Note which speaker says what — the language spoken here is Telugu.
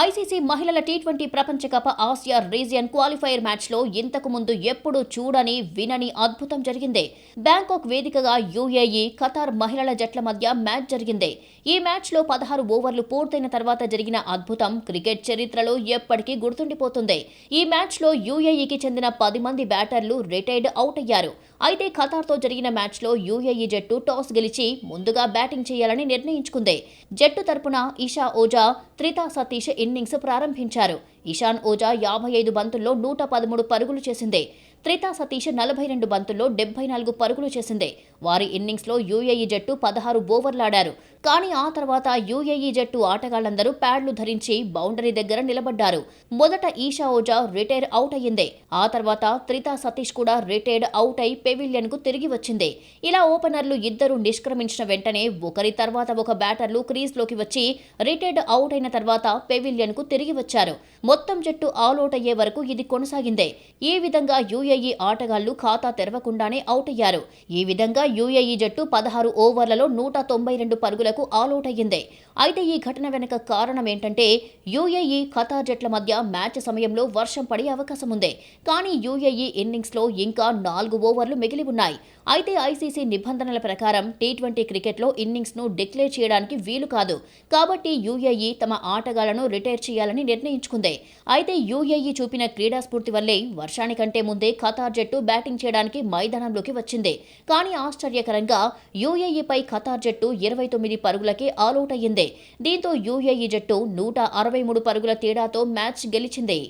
Speaker 1: ఐసీసీ మహిళల టీ ట్వంటీ ప్రపంచ కప్ ఆసియా రీజియన్ క్వాలిఫైయర్ మ్యాచ్లో ఇంతకు ముందు ఎప్పుడూ చూడని వినని అద్భుతం జరిగింది. బ్యాంకాక్ వేదికగా యూఏఈ ఖతార్ మహిళల జట్ల మధ్య మ్యాచ్ జరిగింది. ఈ మ్యాచ్లో పదహారు ఓవర్లు పూర్తయిన తర్వాత జరిగిన అద్భుతం క్రికెట్ చరిత్రలో ఎప్పటికీ గుర్తుండిపోతుంది. ఈ మ్యాచ్లో యూఏఈకి చెందిన పది మంది బ్యాటర్లు రిటైర్డ్ అవుట్ అయ్యారు అయితే ఖతార్తో జరిగిన మ్యాచ్లో యూఏఈ జట్టు టాస్ గెలిచి ముందుగా బ్యాటింగ్ చేయాలని నిర్ణయించుకుంది. జట్టు తరపున ఇషా ఓజా త్రితా సతీష్ ఇన్నింగ్స్ ప్రారంభించారు. ఇషాన్ ఓజా యాభై ఐదు బంతుల్లో నూట పదమూడు పరుగులు చేసింది. త్రితా సతీష్ నలభై రెండు బంతుల్లో డెబ్బై నాలుగు పరుగులు చేసింది. వారి ఇన్నింగ్స్లో యూఏఈ జట్టు పదహారు ఓవర్లాడారు కానీ ఆ తర్వాత యూఏఈ జట్టు ఆటగాళ్ళందరూ ప్యాడ్లు ధరించి బౌండరీ దగ్గర నిలబడ్డారు. మొదట ఈషా ఓజా రిటైర్ అవుట్ అయ్యిందే. ఆ తర్వాత త్రితా సతీష్ కూడా రిటైర్డ్ అవుట్ అయి పెవిలియన్కు తిరిగి వచ్చింది. ఇలా ఓపెనర్లు ఇద్దరు నిష్క్రమించిన వెంటనే ఒకరి తర్వాత ఒక బ్యాటర్లు క్రీజ్లోకి వచ్చి రిటైర్డ్ అవుట్ అయిన తర్వాత పెవిలియన్కు తిరిగి వచ్చారు. మొత్తం జట్టు ఆలౌట్ అయ్యే వరకు ఇది కొనసాగిందే. ఈ విధంగా యూఏఈ ఆటగాళ్ళు ఖాతా తెరవకుండానే అవుట్ అయ్యారు ఈ విధంగా యూఏఈ జట్టు పదహారు ఓవర్లలో నూట తొంభై రెండు పరుగులకు ఆలౌట్ అయ్యింది అయితే ఈ ఘటన వెనుక కారణం ఏంటంటే యూఏఈ ఖతార్ జట్ల మధ్య మ్యాచ్ సమయంలో వర్షం పడే అవకాశం ఉంది కానీ యూఏఈ ఇన్నింగ్స్లో ఇంకా నాలుగు ఓవర్లు మిగిలి ఉన్నాయి. అయితే ఐసీసీ నిబంధనల ప్రకారం టీ ట్వంటీ క్రికెట్లో ఇన్నింగ్స్ను డిక్లేర్ చేయడానికి వీలు కాదు. కాబట్టి యూఏఈ తమ ఆటగాళ్ళను రిటైర్ చేయాలని నిర్ణయించుకుంది. అయితే యూఏఈ చూపిన క్రీడా స్ఫూర్తి వల్లే వర్షానికంటే ముందే ఖతార్ జట్టు బ్యాటింగ్ చేయడానికి మైదానంలోకి వచ్చింది. కానీ ఆశ్చర్యకరంగా యూఏఈపై ఖతార్ జట్టు ఇరవై తొమ్మిది పరుగులకే ఆలౌట్ అయ్యింది. దీంతో యూఏఈ జట్టు నూట అరవై మూడు పరుగుల తేడాతో మ్యాచ్ గెలిచింది.